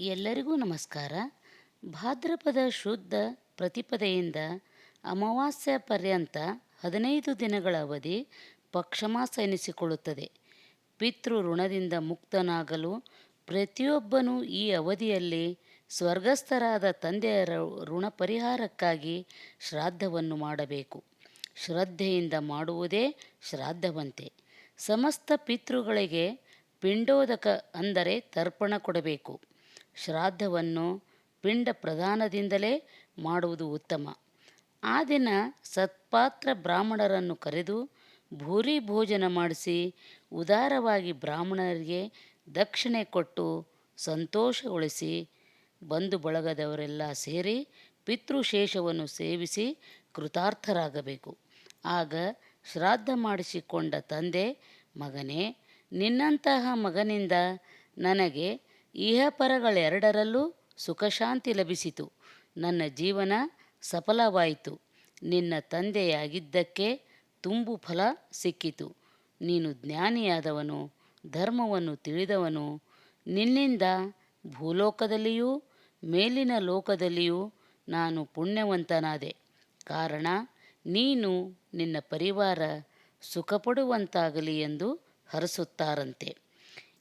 ಎಲ್ಲರಿಗೂ ನಮಸ್ಕಾರ. ಭಾದ್ರಪದ ಶುದ್ಧ ಪ್ರತಿಪದೆಯಿಂದ ಅಮಾವಾಸ್ಯ ಪರ್ಯಂತ ಹದಿನೈದು ದಿನಗಳ ಅವಧಿ ಪಕ್ಷಮಾಸ ಎನಿಸಿಕೊಳ್ಳುತ್ತದೆ. ಪಿತೃ ಋಣದಿಂದ ಮುಕ್ತನಾಗಲು ಪ್ರತಿಯೊಬ್ಬನೂ ಈ ಅವಧಿಯಲ್ಲಿ ಸ್ವರ್ಗಸ್ಥರಾದ ತಂದೆಯ ಋಣ ಪರಿಹಾರಕ್ಕಾಗಿ ಶ್ರಾದ್ದವನ್ನು ಮಾಡಬೇಕು. ಶ್ರದ್ಧೆಯಿಂದ ಮಾಡುವುದೇ ಶ್ರಾದ್ದವಂತೆ. ಸಮಸ್ತ ಪಿತೃಗಳಿಗೆ ಪಿಂಡೋದಕ ಅಂದರೆ ತರ್ಪಣ ಕೊಡಬೇಕು. ಶ್ರಾದ್ದವನ್ನು ಪಿಂಡ ಪ್ರದಾನದಿಂದಲೇ ಮಾಡುವುದು ಉತ್ತಮ. ಆ ದಿನ ಸತ್ಪಾತ್ರ ಬ್ರಾಹ್ಮಣರನ್ನು ಕರೆದು ಭೂರಿ ಭೋಜನ ಮಾಡಿಸಿ ಉದಾರವಾಗಿ ಬ್ರಾಹ್ಮಣರಿಗೆ ದಕ್ಷಿಣೆ ಕೊಟ್ಟು ಸಂತೋಷಗೊಳಿಸಿ ಬಂಧು ಬಳಗದವರೆಲ್ಲ ಸೇರಿ ಪಿತೃಶೇಷವನ್ನು ಸೇವಿಸಿ ಕೃತಾರ್ಥರಾಗಬೇಕು. ಆಗ ಶ್ರಾದ್ದ ಮಾಡಿಸಿಕೊಂಡ ತಂದೆ, ಮಗನೇ, ನಿನ್ನಂತಹ ಮಗನಿಂದ ನನಗೆ ಇಹಪರಗಳೆರಡರಲ್ಲೂ ಸುಖಶಾಂತಿ ಲಭಿಸಿತು. ನನ್ನ ಜೀವನ ಸಫಲವಾಯಿತು. ನಿನ್ನ ತಂದೆಯಾಗಿದ್ದಕ್ಕೆ ತುಂಬು ಫಲ ಸಿಕ್ಕಿತು. ನೀನು ಜ್ಞಾನಿಯಾದವನು, ಧರ್ಮವನ್ನು ತಿಳಿದವನು. ನಿನ್ನಿಂದ ಭೂಲೋಕದಲ್ಲಿಯೂ ಮೇಲಿನ ಲೋಕದಲ್ಲಿಯೂ ನಾನು ಪುಣ್ಯವಂತನಾದೆ. ಕಾರಣ, ನೀನು ನಿನ್ನ ಪರಿವಾರ ಸುಖಪಡುವಂತಾಗಲಿ ಎಂದು ಹರಸುತ್ತಾರಂತೆ.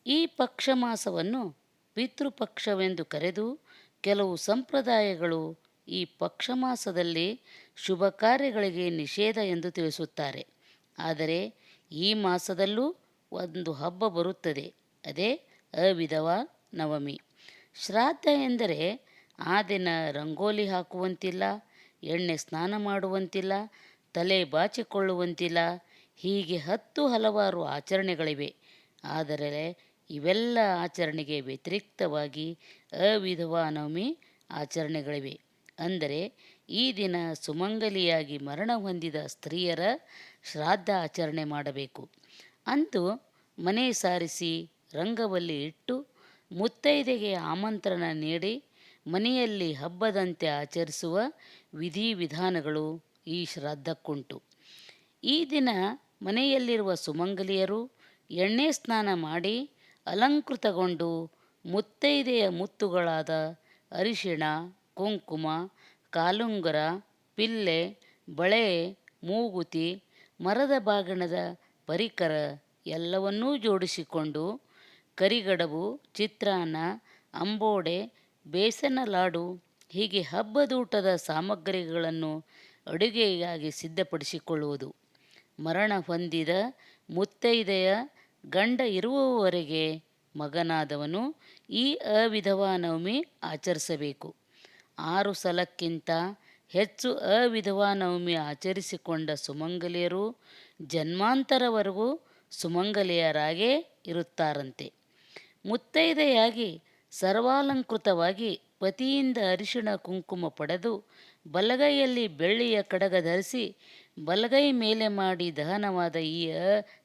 ಈ ಪಕ್ಷಮಾಸವನ್ನು ಪಿತೃಪಕ್ಷವೆಂದು ಕರೆದು ಕೆಲವು ಸಂಪ್ರದಾಯಗಳು ಈ ಪಕ್ಷ ಮಾಸದಲ್ಲಿ ಶುಭ ಕಾರ್ಯಗಳಿಗೆ ನಿಷೇಧ ಎಂದು ತಿಳಿಸುತ್ತಾರೆ. ಆದರೆ ಈ ಮಾಸದಲ್ಲೂ ಒಂದು ಹಬ್ಬ ಬರುತ್ತದೆ. ಅದೇ ಅವಿಧವ ನವಮಿ. ಶ್ರಾದ್ದ ಎಂದರೆ ಆ ದಿನ ರಂಗೋಲಿ ಹಾಕುವಂತಿಲ್ಲ, ಎಣ್ಣೆ ಸ್ನಾನ ಮಾಡುವಂತಿಲ್ಲ, ತಲೆ ಬಾಚಿಕೊಳ್ಳುವಂತಿಲ್ಲ. ಹೀಗೆ ಹತ್ತು ಹಲವಾರು ಆಚರಣೆಗಳಿವೆ. ಆದರೆ ಇವೆಲ್ಲ ಆಚರಣೆಗೆ ವ್ಯತಿರಿಕ್ತವಾಗಿ ಅವಿಧವಾ ನವಮಿ ಆಚರಣೆಗಳಿವೆ. ಅಂದರೆ, ಈ ದಿನ ಸುಮಂಗಲಿಯಾಗಿ ಮರಣ ಹೊಂದಿದ ಸ್ತ್ರೀಯರ ಶ್ರಾದ್ದ ಆಚರಣೆ ಮಾಡಬೇಕು. ಅಂದು ಮನೆ ಸಾರಿಸಿ ರಂಗವಲ್ಲಿ ಇಟ್ಟು ಮುತ್ತೈದೆಗೆ ಆಮಂತ್ರಣ ನೀಡಿ ಮನೆಯಲ್ಲಿ ಹಬ್ಬದಂತೆ ಆಚರಿಸುವ ವಿಧಿವಿಧಾನಗಳು ಈ ಶ್ರಾದ್ದಕ್ಕುಂಟು. ಈ ದಿನ ಮನೆಯಲ್ಲಿರುವ ಸುಮಂಗಲಿಯರು ಎಣ್ಣೆ ಸ್ನಾನ ಮಾಡಿ ಅಲಂಕೃತಗೊಂಡು ಮುತ್ತೈದೆಯ ಮುತ್ತುಗಳಾದ ಅರಿಶಿಣ, ಕುಂಕುಮ, ಕಾಲುಂಗರ, ಪಿಲ್ಲೆ, ಬಳೆ, ಮೂಗುತಿ, ಮರದ ಬಾಗಿಣದ ಪರಿಕರ ಎಲ್ಲವನ್ನೂ ಜೋಡಿಸಿಕೊಂಡು ಕರಿಗಡಬು, ಚಿತ್ರಾನ್ನ, ಅಂಬೋಡೆ, ಬೇಸನ ಲಾಡು, ಹೀಗೆ ಹಬ್ಬದೂಟದ ಸಾಮಗ್ರಿಗಳನ್ನು ಅಡುಗೆಯಾಗಿ ಸಿದ್ಧಪಡಿಸಿಕೊಳ್ಳುವುದು. ಮರಣ ಹೊಂದಿದ ಮುತ್ತೈದೆಯ ಗಂಡ ಇರುವವರೆಗೆ ಮಗನಾದವನು ಈ ಅವಿಧವಾ ನವಮಿ ಆಚರಿಸಬೇಕು. ಆರು ಸಲಕ್ಕಿಂತ ಹೆಚ್ಚು ಅವಿಧವಾ ನವಮಿ ಆಚರಿಸಿಕೊಂಡ ಸುಮಂಗಲಿಯರು ಜನ್ಮಾಂತರವರೆಗೂ ಸುಮಂಗಲಿಯರಾಗೇ ಇರುತ್ತಾರಂತೆ. ಮುತ್ತೈದೆಯಾಗಿ ಸರ್ವಾಲಂಕೃತವಾಗಿ ಪತಿಯಿಂದ ಅರಿಶಿಣ ಕುಂಕುಮ ಪಡೆದು ಬಲಗೈಯಲ್ಲಿ ಬೆಳ್ಳಿಯ ಕಡಗ ಧರಿಸಿ ಬಲಗೈ ಮೇಲೆ ಮಾಡಿ ದಹನವಾದ ಈ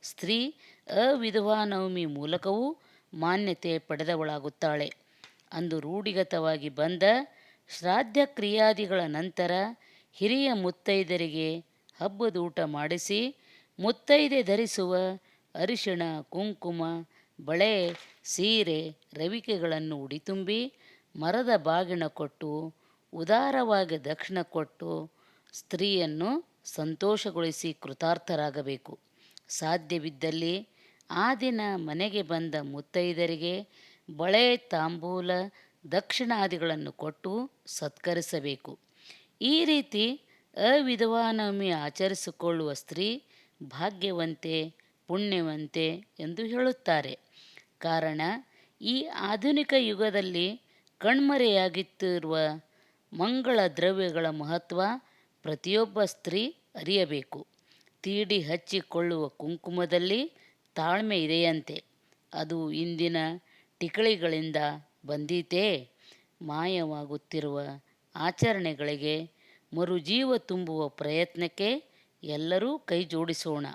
ಸ್ತ್ರೀ ಅವಿಧವಾ ನವಮಿ ಮೂಲಕವೂ ಮಾನ್ಯತೆ ಪಡೆದವಳಾಗುತ್ತಾಳೆ. ಅಂದು ರೂಢಿಗತವಾಗಿ ಬಂದ ಶ್ರಾದ್ದ ಕ್ರಿಯಾದಿಗಳ ನಂತರ ಹಿರಿಯ ಮುತ್ತೈದರಿಗೆ ಹಬ್ಬದೂಟ ಮಾಡಿಸಿ ಮುತ್ತೈದೆ ಧರಿಸುವ ಅರಿಶಿಣ, ಕುಂಕುಮ, ಬಳೆ, ಸೀರೆ, ರವಿಕೆಗಳನ್ನು ಉಡಿತುಂಬಿ ಮರದ ಬಾಗಿಣ ಕೊಟ್ಟು ಉದಾರವಾಗಿ ದಕ್ಷಿಣ ಕೊಟ್ಟು ಸ್ತ್ರೀಯನ್ನು ಸಂತೋಷಗೊಳಿಸಿ ಕೃತಾರ್ಥರಾಗಬೇಕು. ಸಾಧ್ಯವಿದ್ದಲ್ಲಿ ಆ ದಿನ ಮನೆಗೆ ಬಂದ ಮುತ್ತೈದರಿಗೆ ಬಳೆ, ತಾಂಬೂಲ, ದಕ್ಷಿಣಾದಿಗಳನ್ನು ಕೊಟ್ಟು ಸತ್ಕರಿಸಬೇಕು. ಈ ರೀತಿ ಅವಿಧವಾನವಮಿ ಆಚರಿಸಿಕೊಳ್ಳುವ ಸ್ತ್ರೀ ಭಾಗ್ಯವಂತೆ, ಪುಣ್ಯವಂತೆ ಎಂದು ಹೇಳುತ್ತಾರೆ. ಕಾರಣ, ಈ ಆಧುನಿಕ ಯುಗದಲ್ಲಿ ಕಣ್ಮರೆಯಾಗಿತ್ತಿರುವ ಮಂಗಳ ದ್ರವ್ಯಗಳ ಮಹತ್ವ ಪ್ರತಿಯೊಬ್ಬ ಸ್ತ್ರೀ ಅರಿಯಬೇಕು. ತೀಡಿ ಹಚ್ಚಿಕೊಳ್ಳುವ ಕುಂಕುಮದಲ್ಲಿ ತಾಳ್ಮೆ ಇದೆಯಂತೆ. ಅದು ಇಂದಿನ ಟಿಕಳಿಗಳಿಂದ ಬಂದೀತೇ. ಮಾಯವಾಗುತ್ತಿರುವ ಆಚರಣೆಗಳಿಗೆ ಮರುಜೀವ ತುಂಬುವ ಪ್ರಯತ್ನಕ್ಕೆ ಎಲ್ಲರೂ ಕೈ ಜೋಡಿಸೋಣ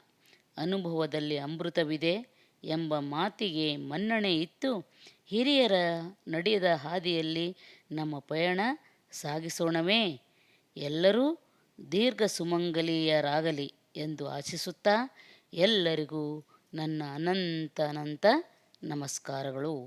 ಅನುಭವದಲ್ಲಿ ಅಮೃತವಿದೆ ಎಂಬ ಮಾತಿಗೆ ಮನ್ನಣೆ ಇತ್ತು. ಹಿರಿಯರ ನಡೆಯದ ಹಾದಿಯಲ್ಲಿ ನಮ್ಮ ಪಯಣ ಸಾಗಿಸೋಣವೇ. ಎಲ್ಲರೂ ದೀರ್ಘ ಸುಮಂಗಲಿಯರಾಗಲಿ. ಎಂದು ಆಶಿಸುತ್ತಾ ಎಲ್ಲರಿಗೂ ನನ್ನ ಅನಂತ ಅನಂತ ನಮಸ್ಕಾರಗಳು.